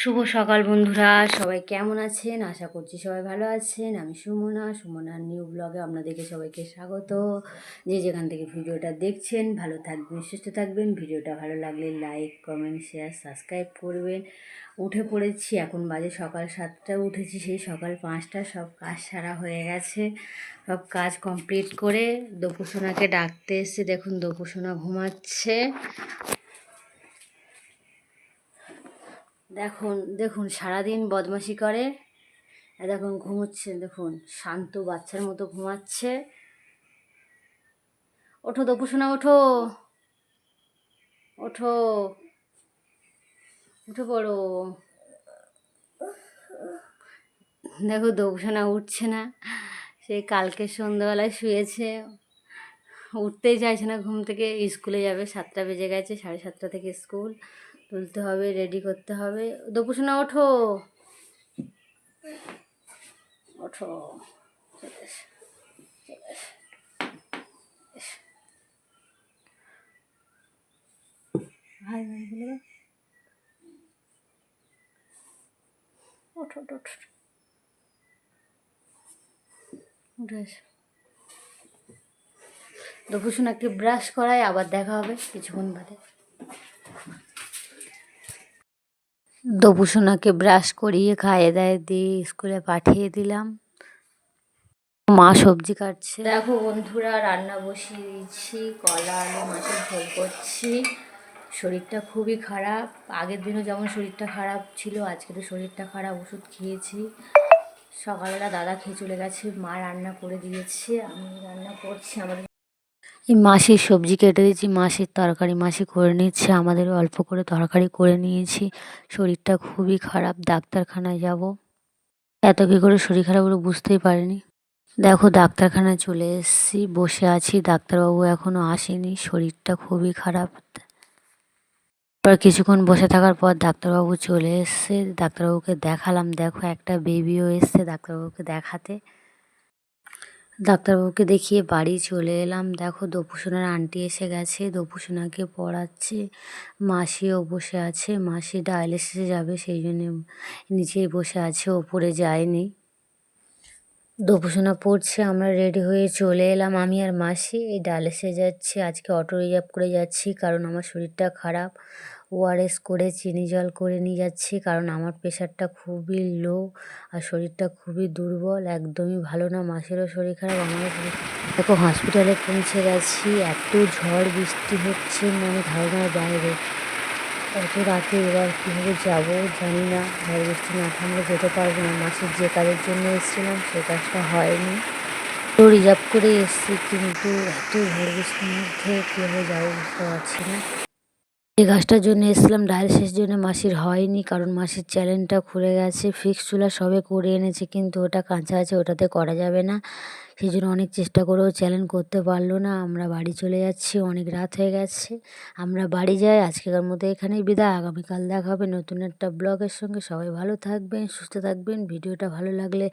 শুভ সকাল বন্ধুরা, সবাই কেমন আছেন? আশা করছি সবাই ভালো আছেন। আমি সুমনা, সুমনার নিউ ব্লগে আপনাদেরকে সবাইকে স্বাগত। যে যেখান থেকে ভিডিওটা দেখছেন, ভালো থাকবেন, সুস্থ থাকবেন। ভিডিওটা ভালো লাগলে লাইক কমেন্ট শেয়ার সাবস্ক্রাইব করবেন। উঠে পড়েছি, এখন বাজে সকাল সাতটায় উঠেছি সেই সকাল পাঁচটা, সব কাজ সারা হয়ে গেছে। সব কাজ কমপ্লিট করে দপুসোনাকে ডাকতে এসে দেখুন দপুসোনা ঘুমাচ্ছে। দেখুন দেখুন, সারাদিন বদমাশি করে। দেখুন, ঘুমোচ্ছে, দেখুন, শান্ত বাচ্চার মতো ঘুমাচ্ছে। ওঠো দপুসোনা ওঠো। ওঠো। উঠে পড়ো। দেখো, দপুসোনা উঠছে না। সেই কালকে সন্ধ্যাবেলায় শুয়েছে। উঠতেই চাইছে না, ঘুম থেকে। স্কুলে যাবে, সাতটা বেজে গেছে, সাড়ে সাতটা থেকে স্কুল। তুলতে হবে রেডি করতে হবে। দপুসোনা ওঠো। ওঠো। ভাই ভাই বলে। ওঠো ওঠো ওঠো দপুসোনাকে ব্রাশ করাই আবার দেখা হবে কিছুক্ষণ বাদে। দপুসোনাকে ব্রাশ করিয়ে খাইয়ে দায়ে দিয়ে স্কুলে পাঠিয়ে দিলাম। মা সবজি কাটছে। দেখো বন্ধুরা, রান্না বসিয়ে দিচ্ছি কলা, আলু, মাছের ঝোল করছি। শরীরটা খুবই খারাপ। আগের দিনও যেমন শরীরটা খারাপ ছিল, আজকে তো শরীরটা খারাপ, ওষুধ খেয়েছি। সকালবেলা দাদা খেয়ে চলে গেছে, মা রান্না করে দিয়েছে, আমি রান্না করছি, আমাদের এই মাসির সবজি কেটে দিয়েছি, মাসির তরকারি, মাসি করে নিচ্ছে, আমাদের অল্প করে তরকারি করে নিয়েছি। শরীরটা খুবই খারাপ, ডাক্তারখানায় যাব। এত কী করে শরীর খারাপ হলো বুঝতেই পারিনি। দেখো, ডাক্তারখানায় চলে এসেছি, বসে আছি, ডাক্তারবাবু এখনও আসেনি, শরীরটা খুবই খারাপ। এবার কিছুক্ষণ বসে থাকার পর ডাক্তারবাবু চলে এসছে, ডাক্তারবাবুকে দেখালাম, দেখো একটা বেবিও এসছে, ডাক্তারবাবুকে দেখাতে। ডাক্তারবাবুকে দেখিয়ে বাড়ি চলে এলাম। দেখো, দপুসোনার আন্টি এসে গেছে। দপুসোনাকে পড়াচ্ছে। মাসিও বসে আছে। মাসি ডায়ালিসিসে যাবে, সেই জন্য নিচেই বসে আছে, ওপরে যায়নি। দপুসোনা পড়ছে, আমরা রেডি হয়ে চলে এলাম। আমি আর মাসি এই ডায়ালিসিসে যাচ্ছি, আজকে অটো রিজার্ভ করে যাচ্ছি, কারণ আমার শরীরটা খারাপ। ওআরএস করে, চিনি জল করে নিয়ে যাচ্ছি কারণ আমার প্রেশারটা খুবই লো আর শরীরটা খুবই দুর্বল। একদমই ভালো না, মাসেরও শরীর খারাপ, আমারও শরীর দেখো হসপিটালে পৌঁছে গেছি, এত ঝড় বৃষ্টি হচ্ছে মানে ধারণার বাইরে। এত রাতে এবার কীভাবে যাব জানি না, ঝড় বৃষ্টি না থামলে যেতে পারব না। মাসের যে কাজের জন্য এসেছিলাম, সে কাজটা হয়নি। তো রিজার্ভ করে এসেছি, কিন্তু এত ঝড় বৃষ্টির মধ্যে কীভাবে যাব বুঝতে পারছি না। এই গাছটার জন্য এসেছিলাম ডায়ালিসিসের জন্য মাসির হয়নি কারণ মাসির চ্যালেঞ্জটা খুলে গেছে, ফিক্স চুলা সবে করে এনেছে কিন্তু ওটা কাঁচা আছে, ওটাতে করা যাবে না। সেই জন্য অনেক চেষ্টা করেও চ্যালেঞ্জ করতে পারল না, আমরা বাড়ি চলে যাচ্ছি, অনেক রাত হয়ে গেছে। আমরা বাড়ি যাই আজকের মতো এখানেই বিদায়, আগামীকাল দেখা হবে নতুন একটা ব্লগের সঙ্গে। সবাই ভালো থাকবেন, সুস্থ থাকবেন, ভিডিওটা ভালো লাগলে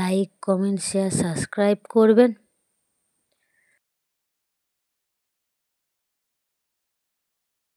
লাইক, কমেন্ট, শেয়ার, সাবস্ক্রাইব করবেন।